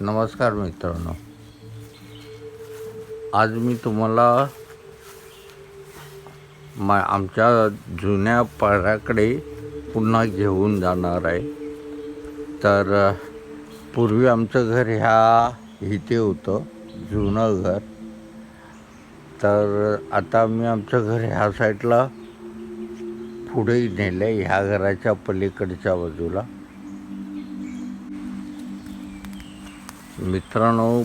नमस्कार मित्रांनो. आज मी तुम्हाला मा आमच्या जुन्या पाड्याकडे पुन्हा घेऊन जाणार आहे. तर पूर्वी आमचं घर ह्या इथे होतं जुनं घर. तर आता मी आमचं घर ह्या साईडला पुढे नेलं आहे ह्या घराच्या पलीकडच्या बाजूला. मित्रांनो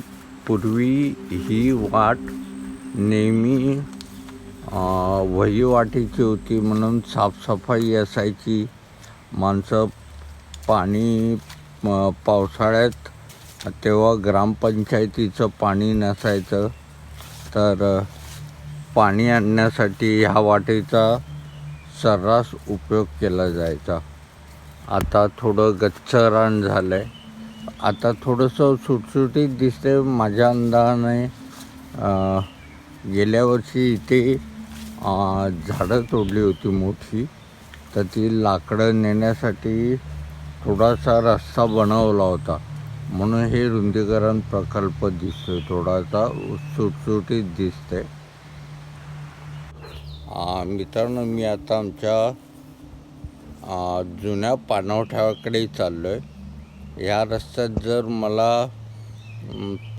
पूर्वी ही वाट नेहमी वहीवाटीची वहिवाटीची होती म्हणून साफसफाई असायची. माणसं पाणी म, पावसाळ्यात तेव्हा ग्रामपंचायतीचं पाणी नसायचं. तर पाणी आणण्यासाठी ह्या वाटेचा सर्रास उपयोग केला जायचा. आता थोडं गच्छरान झालं आहे आता थोडंसं सुटसुटीत दिसते माझ्या अंदाजाने. गेल्या वर्षी इथे झाडं तोडली होती मोठी. तर ती लाकडं नेण्यासाठी थोडासा रस्ता बनवला होता. म्हणून हे रुंदीकरण प्रकल्प दिसतोय थोडासा सुटसुटीत दिसते मित्रांनो मी आता आमच्या जुन्या पाणवठ्याकडे चाललो आहे ह्या रस्त्यात जर मला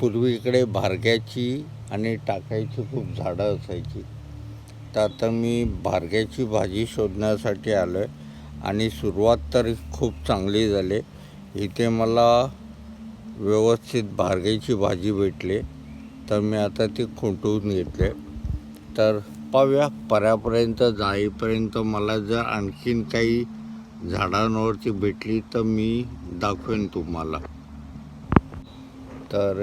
पूर्वीकडे भारग्याची आणि टाकायची खूप झाडं असायची तर आता मी भारग्याची भाजी शोधण्यासाठी आलो आहे आणि सुरुवात तर खूप चांगली झाली. इथे मला व्यवस्थित भारग्याची भाजी भेटली तर मी आता ती खुंटून घेतले. तर पाहूया पर्यापर्यंत जाईपर्यंत मला जर आणखीन काही झाडांवरती भेटली तर मी दाखवेन तुम्हाला. तर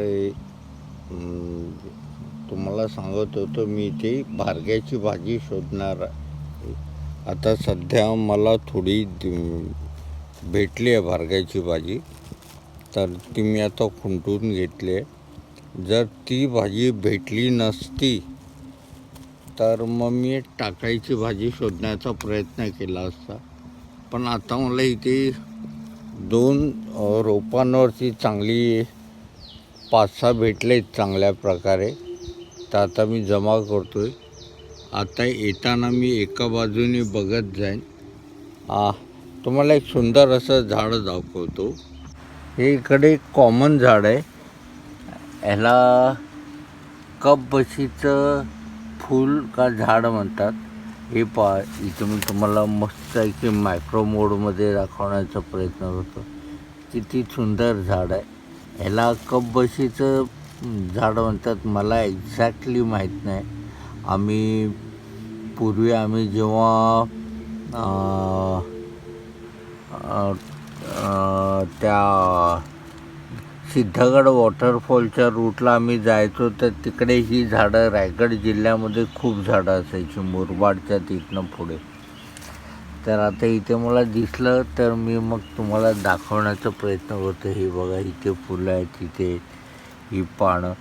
तुम्हाला सांगत होतो मी इथे भारग्याची भाजी शोधणार आहे. आता सध्या मला थोडी भेटली आहे भारग्याची भाजी. तर ती मी आता खुंटून घेतली आहे. जर ती भाजी भेटली नसती तर मग मी टाकायची भाजी शोधण्याचा प्रयत्न केला असता. पण आता मला इथे दोन रोपांवरती चांगली पाच सहा भेटले चांगल्या प्रकारे. तर आता मी जमा करतो आहे आता येताना मी एका बाजूने बघत जाईन. तुम्हाला एक सुंदर असं झाड दाखवतो. हे इकडे कॉमन झाड आहे. ह्याला कप बशीचं फूल का झाड म्हणतात. हे पहा इथे मी तुम्हाला मस्त की मायक्रो मोडमध्ये दाखवण्याचा प्रयत्न करतो. किती सुंदर झाड आहे. ह्याला कप बशीचं झाड म्हणतात मला एक्झॅक्टली माहीत नाही. आम्ही पूर्वी आम्ही जेव्हा त्या सिद्धगड वॉटरफॉलच्या रूटला आम्ही जायचो तर तिकडे ही झाडं रायगड जिल्ह्यामध्ये खूप झाडं असायची मुरबाडच्या तिथनं पुढे. तर आता इथे मला दिसलं तर मी मग तुम्हाला दाखवण्याचा प्रयत्न करतो. हे बघा इथे फुलं आहेत इथे ही पानं.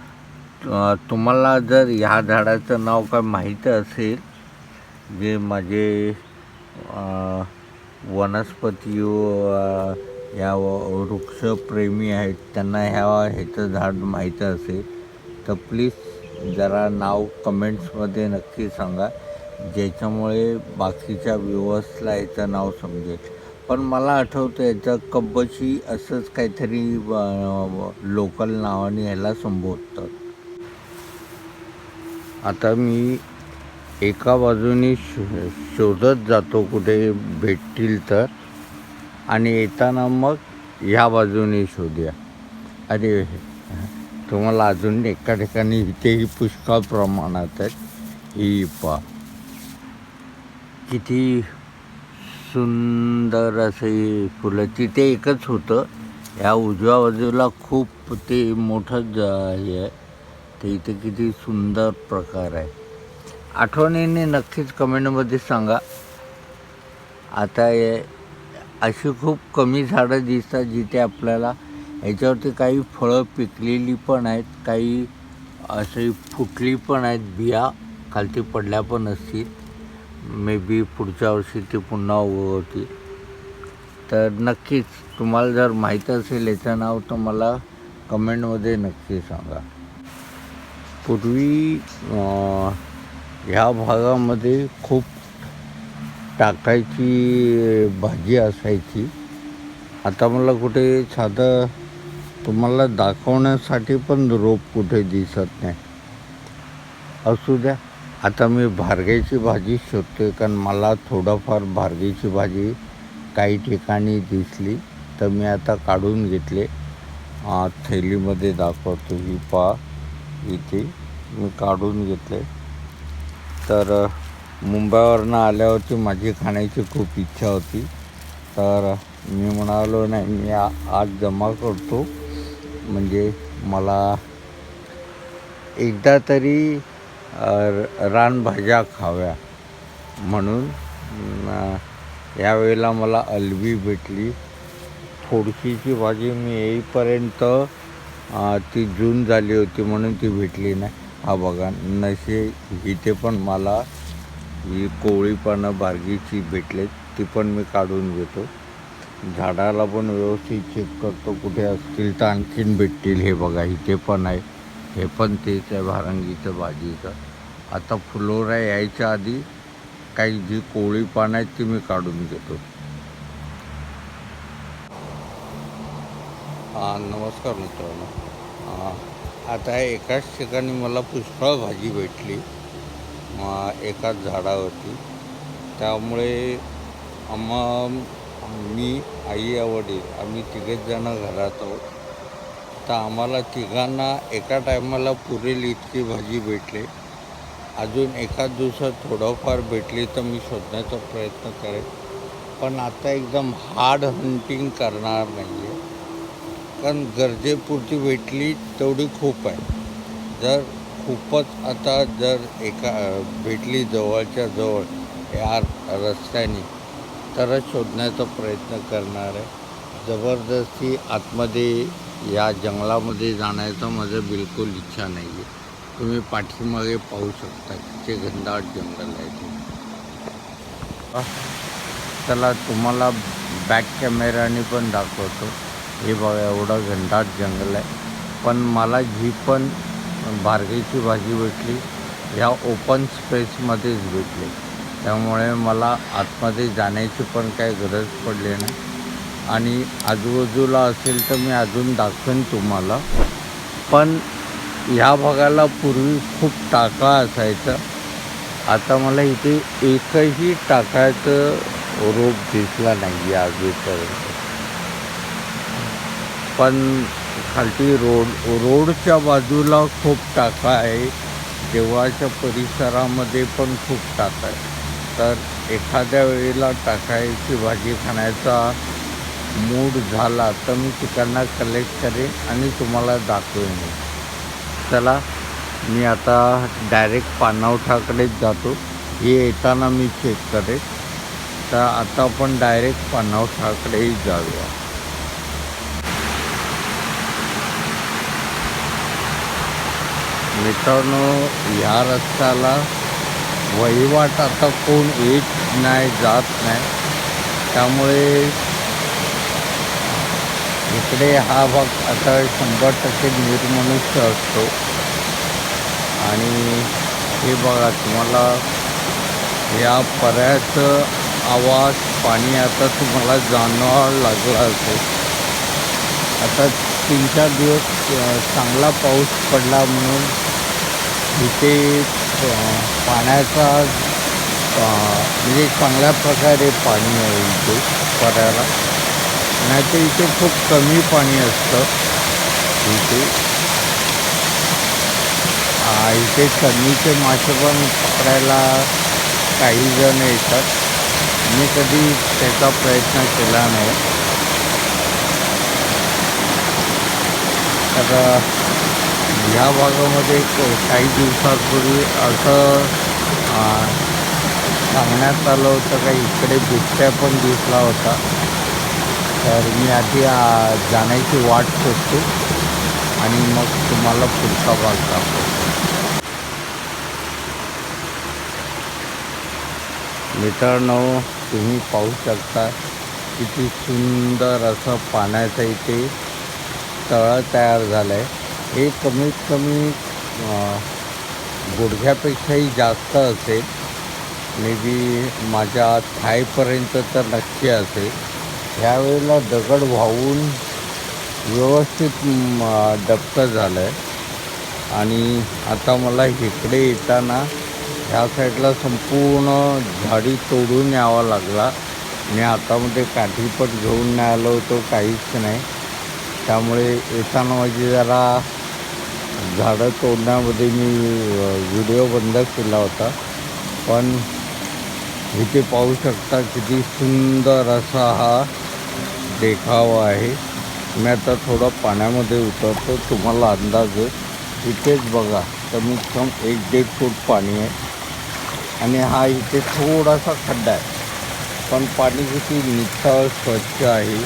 तुम्हाला जर ह्या झाडाचं नाव काय माहीत असेल जे माझे वनस्पती या व- वृक्षप्रेमी आहेत. त्यांना ह्या ह्याचं झाड माहीत असेल तर प्लीज जरा नाव कमेंट्समध्ये नक्की सांगा. ज्याच्यामुळे बाकीच्या व्ह्युअर्सला याचं नाव समजेल. पण मला आठवतं याचं कब्बशी असंच काहीतरी लोकल नावाने ह्याला संबोधतात. आता मी एका बाजूनी शो शोधत जातो कुठे भेटतील तर. आणि येताना मग ह्या बाजूने शोधूया. अरे तुम्हाला अजून एका ठिकाणी इथेही पुष्कळ प्रमाणात आहेत. ही पा किती सुंदर असे फुलं. तिथे एकच होतं. ह्या उजव्या बाजूला खूप ते मोठं ज हे आहे. ते इथे किती सुंदर प्रकार आहे. आठवणीने नक्कीच कमेंटमध्ये सांगा. आता हे अशी खूप कमी झाडं दिसतात जिथे आपल्याला ह्याच्यावरती काही फळं पिकलेली पण आहेत काही अशी फुटली पण आहेत बिया खालती पडल्या पण असतील. मे बी पुढच्या वर्षी ती पुन्हा उगवतील. तर नक्कीच तुम्हाला जर माहीत असेल याचं नाव तर मला कमेंटमध्ये नक्की सांगा. पूर्वी ह्या भागामध्ये खूप टाकायची भाजी असायची. आता मला कुठे साधं तुम्हाला दाखवण्यासाठी पण रोप कुठे दिसत नाही. असू द्या. आता मी भारग्याची भाजी शोधतोय कारण मला थोडंफार भारग्याची भाजी काही ठिकाणी दिसली तर मी आता काढून घेतले. थैलीमध्ये दाखवतो ही पा इथे मी काढून घेतले. तर मुंबईवरनं आल्यावरती माझी खाण्याची खूप इच्छा होती. तर मी म्हणालो नाही मी आज जमा करतो. म्हणजे मला एकदा तरी र- रानभाज्या खाव्या म्हणून यावेळेला मला अलवी भेटली. थोडशीची भाजी मी येईपर्यंत ती जून झाली होती म्हणून ती भेटली नाही. हा बघा नसे इथे पण मला ही कोवळी पानं बारगीची भेटलेत ती पण मी काढून घेतो. झाडाला पण व्यवस्थित चेक करतो कुठे असतील तर आणखीन भेटतील. हे बघा इथे पण आहे. हे पण तेच आहे भारंगीचं भाजीचं आता फुलोरा यायच्या आधी काही जी कोवळी पानं आहेत ती मी काढून घेतो. हां नमस्कार मित्रांनो. आता एकाच ठिकाणी मला पुष्कळ भाजी भेटली. एकाच झाडावरती. त्यामुळे आम्हा मी आई या वडील आम्ही तिघेच जण घरात आहोत. तर आम्हाला तिघांना एका टायमाला पुरेल इतकी भाजी भेटली. अजून एकाच दिवसात थोडंफार भेटली तर मी शोधण्याचा प्रयत्न करेन. पण आता एकदम हार्ड हंटिंग करणार नाही आहे कारण गरजेपुरती भेटली तेवढी खूप आहे. जर खूपच आता जर एका भेटली जवळच्या जवळ या रस्त्याने तरच शोधण्याचा प्रयत्न करणार आहे. जबरदस्ती आतमध्ये या जंगलामध्ये जाण्याचं माझं बिलकुल इच्छा नाही आहे तुम्ही पाठीमागे पाहू शकता किती घनदाट जंगल आहे ते. चला तुम्हाला बॅक कॅमेऱ्याने पण दाखवतो. हे बघा एवढं घनदाट जंगल आहे. पण मला जी पण भारगेची भाजी भेटली. ह्या ओपन स्पेसमध्येच भेटली. त्यामुळे मला आतमध्ये जाण्याची पण काही गरज पडली नाही. आणि आजूबाजूला असेल तर मी अजून दाखवेन तुम्हाला. पण ह्या भागाला पूर्वी खूप टाका असायचं. आता मला इथे एकही टाकायचं रोप दिसला नाही आहे अजूनपर्यंत पण खालती रोड रोडच्या बाजूला खूप टाका आहे. देवळाच्या परिसरामध्ये पण खूप टाका आहे. तर एखाद्या वेळेला टाकायची भाजी खाण्याचा मूड झाला तर मी तिकडनं कलेक्ट करेन आणि तुम्हाला दाखवेन. चला मी आता डायरेक्ट पाणवठाकडेच जातो. हे येताना मी चेक करेन. तर आता आपण डायरेक्ट पाणवठाकडेही जाऊया. मित्रांनो ह्या रस्त्याला वहिवाट आता कोण येत नाही जात नाही. त्यामुळे इकडे हा भाग आता शंभर टक्के निर्मनुष्य असतो. आणि हे बघा तुम्हाला या पर्याचं आवाज पाणी आता तुम्हाला जाणवावं लागला असेल. आता तीन चार दिवस चांगला पाऊस पडला म्हणून इथे पाण्याचा म्हणजे चांगल्या प्रकारे पाणी आहे इथे पर्याला नाहीतर इथे खूप कमी पाणी असतं इथे. इथे कमीचे मासे पण पकडायला काही जण येतात. मी कधी त्याचा प्रयत्न केला नाही. तर ह्या भागामध्ये काही दिवसांपूर्वी असं सांगण्यात आलं होतं का इकडे बिबट्या पण दिसला होता. तर मी आधी जाण्याची वाट शोधतो आणि मग तुम्हाला पुढचा भाग दाखवतो. मित्रांनो तुम्ही पाहू शकता किती सुंदर असं पाण्याचं इथे तळं तयार झालं आहे हे कमीत कमी गुडघ्यापेक्षाही जास्त असेल. मे बी माझ्या थायपर्यंत तर नक्की असेल. ह्यावेळेला दगड वाहून व्यवस्थित म, डबकं झालं आहे आणि आता मला इकडे येताना ह्या साईडला संपूर्ण झाडी तोडून यावा लागला. मी हातामध्ये काठीपट घेऊन नाही आलो होतो काहीच नाही. त्यामुळे येताना माझी जरा झाडं तोडण्यामध्ये मी व्हिडिओ बंद केला होता. पण इथे पाहू शकता किती सुंदर असा हा देखावा आहे. मी आता थोडं पाण्यामध्ये उतरतो तुम्हाला अंदाज इथेच बघा कमीत कम एक दीड फूट पाणी आहे. आणि हा इथे थोडासा खड्डा आहे. पण पाणी किती नितळ स्वच्छ आहे.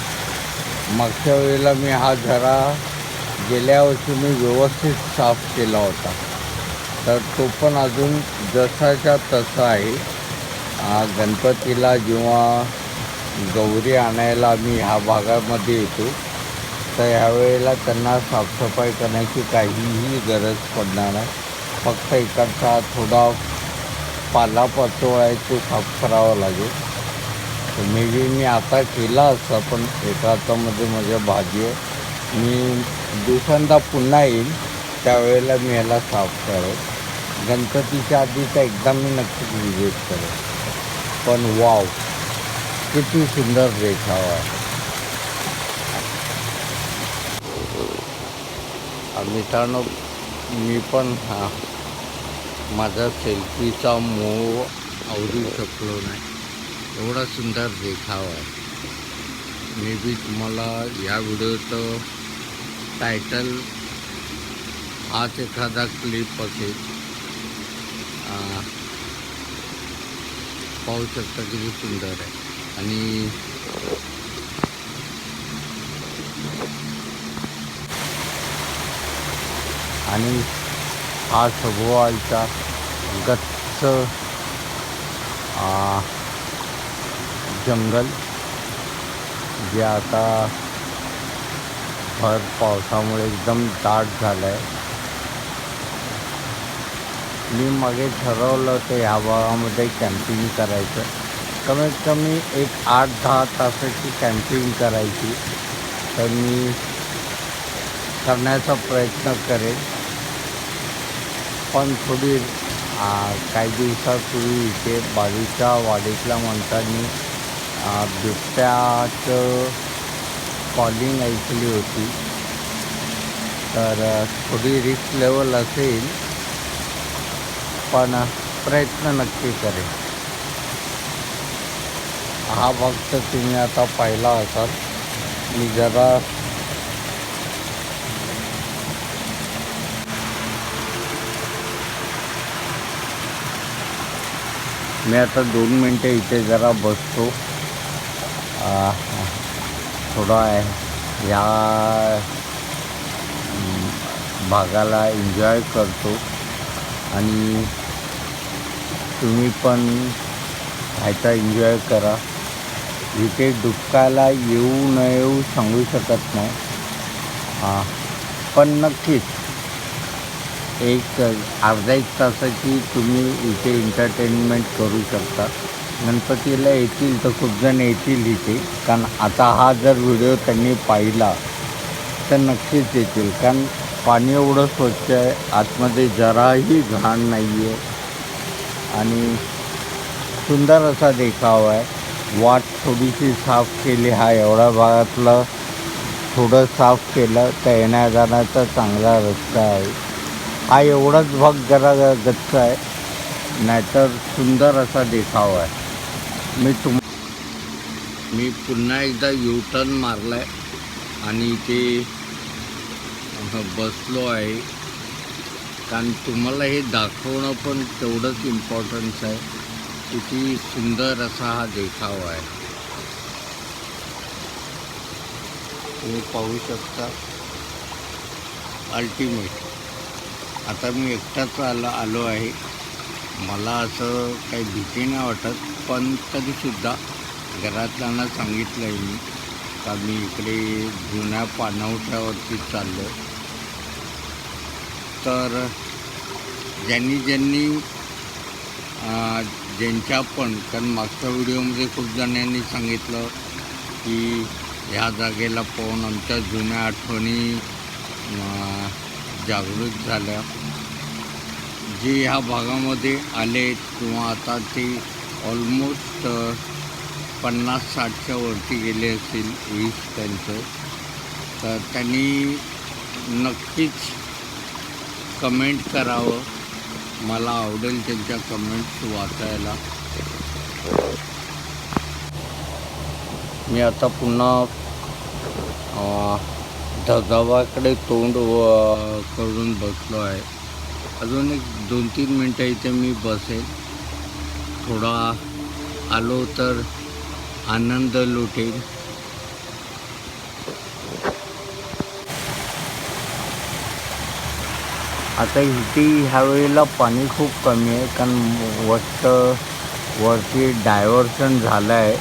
मागच्या वेळेला मी हा झरा गेल्या वर्षी मी व्यवस्थित साफ केला होता. तर तो पण अजून जसाच्या तसा आहे. गणपतीला जेव्हा गौरी आणायला आम्ही ह्या भागामध्ये येतो तर ह्यावेळेला त्यांना साफसफाई करण्याची काहीही गरज पडणार नाही. फक्त इकडचा थोडा पाला पाचोळा आहे तो साफ करावा लागेल. तर मे बी मी आता केला असता पण एका हातामध्ये माझ्या भाजी आहे. मी दुसंदा पुन्हा येईल त्यावेळेला मी ह्याला साफ करेल. गणपतीच्या आधी तर एकदा मी नक्कीच विजिट करेल. पण वाव किती सुंदर देखावा आहे. मित्रांनो मी पण हा माझा सेल्फीचा मोह आवरू शकलो नाही. एवढा सुंदर देखावा आहे. मे बी तुम्हाला या व्हिडिओचं टायटल हाच एखादा क्लिप असेल पाहू शकता किती सुंदर आहे. आणि आणि हा सभोवालचा गच्च जंगल. जे आता भर पावसामुळे एकदम दाट झालं आहे मी मागे ठरवलं होतं ह्या भागामध्ये कॅम्पिंग करायचं. कमीत कमी एक आठ दहा तासाची कॅम्पिंग करायची. तर मी करण्याचा प्रयत्न करेन. पण थोडी काही दिवसापूर्वी इथे बाजूच्या वाडीतल्या माणसांनी बिबट्याचं कॉलिंग ऐकली होती. तर थोडी रिस्क लेवल असेल पण प्रयत्न नक्की करेन. हा भाग तर तुम्ही आता पाहिला असाल. मी जरा मी आता दोन मिनटं इथे जरा बसतो. थोडा या भागाला एन्जॉय करतो. आणि तुम्ही पण ह्याचा एन्जॉय करा. इथे दुःखाला येऊ न येऊ सांगू शकत नाही. हां पण नक्कीच एक अर्धा एक तासाची तुम्ही इथे एंटरटेनमेंट करू शकता. गणपतीला येतील तर खूप जण येतील इथे. कारण आता हा जर व्हिडिओ त्यांनी पाहिला तर नक्कीच येतील. कारण पाणी एवढं स्वच्छ आहे आतमध्ये जराही घाण नाही आहे आणि सुंदर असा देखावा आहे. वाट थोडीशी साफ केली हा एवढ्या भागातलं थोडं साफ केलं तर येण्या जाण्याचा चांगला रस्ता आहे. हा एवढाच भाग जरा गच्च आहे नाहीतर सुंदर असा देखावा आहे. मी तुम मी पुन्हा एकदा यू टर्न मारला आहे आणि इथे बसलो आहे. कारण तुम्हाला हे दाखवणं पण तेवढंच इम्पॉर्टन्स आहे. किती सुंदर असा हा देखावा आहे. तुम्ही पाहू शकता. अल्टिमेट आता मी एकटाच आलो आलो आहे. मला असं काही भीती नाही वाटत. पण तरीसुद्धा घरातल्यांना सांगितलं आहे मी का मी इकडे जुन्या पाणवठ्यावरती चाललो तर ज्यांनी ज्यांनी ज्यांच्या पण कारण मागच्या व्हिडिओमध्ये खूप जणांनी सांगितलं की ह्या जागेला पाहून आमच्या जुन्या आठवणी जागृत झाल्या. जे ह्या भागामध्ये आले किंवा आता ते ऑलमोस्ट पन्नास साठच्या वरती गेले असतील वीस त्यांचं. तर त्यांनी नक्कीच कमेंट करावं. मला आवडेल त्यांच्या कमेंट्स वाचायला. मी आता पुन्हा धगावाकडे तोंड करून बसलो आहे. अजून एक दोन तीन मिनटं इथे मी बसेल. थोडा आलो तर आनंद लुटेल. आता इथे ह्या वेळेला पाणी खूप कमी आहे कारण वाटतं वरती डायव्हर्शन झालं आहे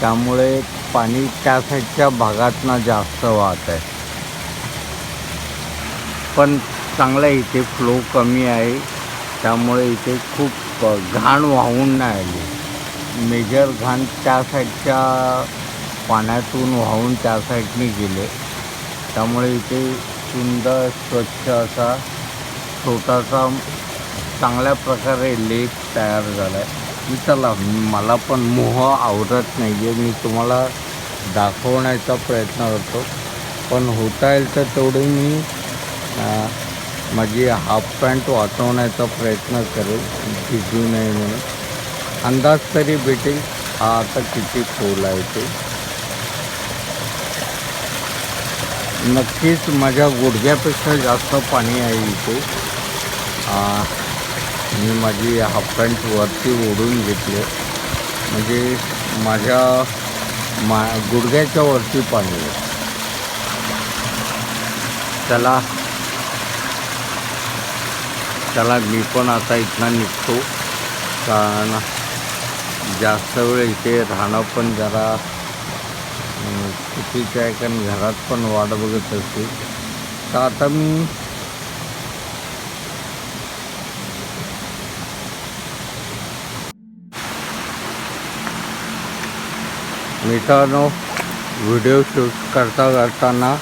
त्यामुळे पाणी त्या साईडच्या भागातनं जास्त वाहत आहे. पण चांगलं आहे इथे फ्लो कमी आहे. त्यामुळे इथे खूप घाण वाहून नाही आली. मेजर घाण त्या साईडच्या पाण्यातून वाहून त्या साईडने गेले. त्यामुळे इथे सुंदर स्वच्छ असा छोटासा चांगल्या प्रकारे लेक तयार झाला आहे चला मला पण मोह आवडत नाही आहे मी तुम्हाला दाखवण्याचा प्रयत्न करतो. पण होता येईल तर तेवढे मी माझी हाफ पॅन्ट वाचवण्याचा प्रयत्न करेल भिजू नये म्हणून. अंदाज तरी भेटेल हा आता किती खोल आहे ते. नक्कीच माझ्या गुडघ्यापेक्षा जास्त पाणी आहे इथे. मी माझी हाफ पॅन्ट वरती ओढून घेतली. म्हणजे माझ्या मा गुडघ्याच्या वरती पाणी आहे. चला. चला मी पण आता इथनं निघतो. कारण जास्त वेळ इथे राहणं पण जरा चुकीचं आहे कारण घरात पण वाट बघत असते. तर आता मी मित्रांनो व्हिडिओ शूट करता करताना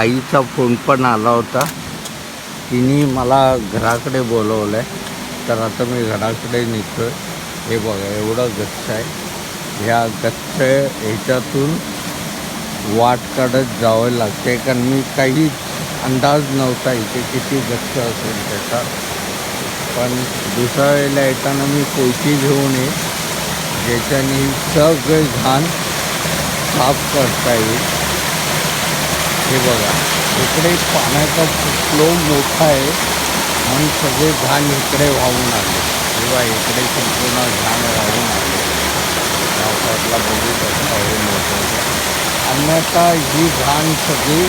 आईचा फोन पण आला होता. तिने मला घराकडे बोलवलं आहे तर आता मी घराकडे निघतो हे बघा एवढं गच्च आहे. ह्या गच्च ह्याच्यातून वाट काढत जावं लागते कारण मी काही अंदाज नव्हता इथे किती गच्च असेल त्याचा. पण दुसऱ्या वेळेला येताना मी कोयती घेऊन ये ज्याच्याने सगळे घाण साफ करता येईल. हे बघा. इकडे पाण्याचा फ्लो मोठा आहे म्हणून सगळे घाण इकडे वाहून आले. किंवा इकडे संपूर्ण घाण वाहून आले. त्या साईडला बघू शकता हे मोठं. अन्यथा ही घाण सगळी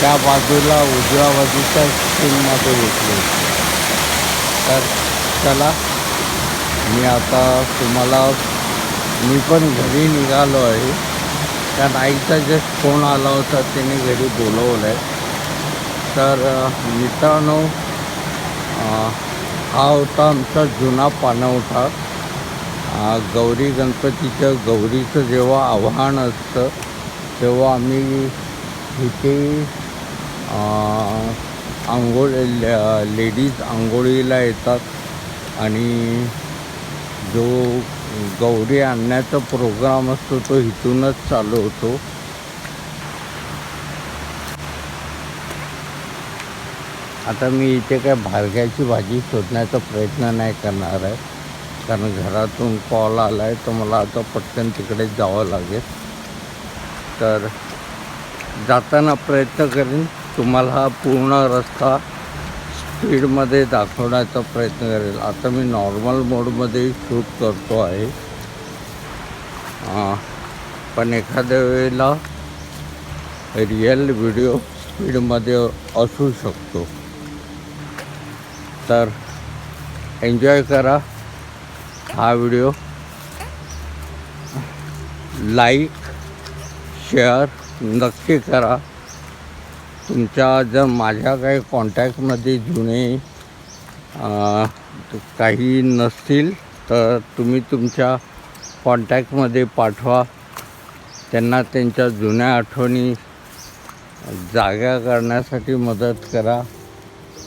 त्या बाजूला उजव्या बाजूच्या स्कूलमध्ये घेतली तर चला मी आता तुम्हाला मी पण घरी निघालो आहे. त्या आईचा जस्ट फोन आला होता त्याने घरी बोलवलं आहे तर मित्रांनो हा होता आमचा जुना पाणवठा गौरी गणपतीचं गौरीचं जेव्हा आव्हान असतं तेव्हा आम्ही इथे आंघोळ लेडीज आंघोळीला येतात आणि जो गौरी आणण्याचा प्रोग्राम असतो तो इथूनच चालू होतो. आता मी इथे काय भारग्याची भाजी शोधण्याचा प्रयत्न नाही करणार आहे. कारण घरातून कॉल आला आहे तर मला आता पटकन तिकडे जावं लागेल. तर जाताना प्रयत्न करेन तुम्हाला हा पूर्ण रस्ता स्पीडमध्ये दाखवण्याचा प्रयत्न करेल. आता मी नॉर्मल मोडमध्ये शूट करतो आहे. पण एखाद्या वेळेला रिअल व्हिडिओ स्पीडमध्ये असू शकतो. तर एन्जॉय करा हा व्हिडिओ लाईक शेअर नक्की करा. तुमच्या जर माझ्या काही कॉन्टॅक्टमध्ये जुने काही नसतील तर तुम्ही तुमच्या कॉन्टॅक्टमध्ये पाठवा. त्यांना त्यांच्या जुन्या आठवणी जाग्या करण्यासाठी मदत करा.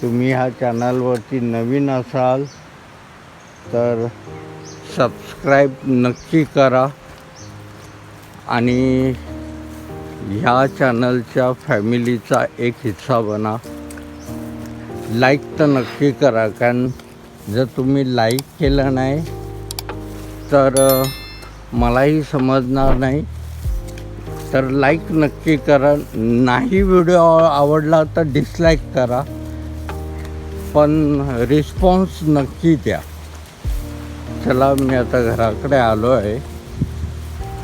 तुम्ही ह्या चॅनलवरती नवीन असाल तर सबस्क्राईब नक्की करा आणि ह्या चॅनलच्या फॅमिलीचा एक हिस्सा बना. लाईक तर नक्की करा कारण जर तुम्ही लाईक केलं नाही तर मलाही समजणार नाही. तर लाईक नक्की करा. नाही व्हिडिओ आवडला तर डिसलाईक करा. पण रिस्पॉन्स नक्की द्या. चला मी आता घराकडे आलो आहे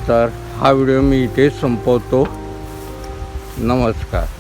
तर हा व्हिडिओ मी इथे संपवतो. नमस्कार.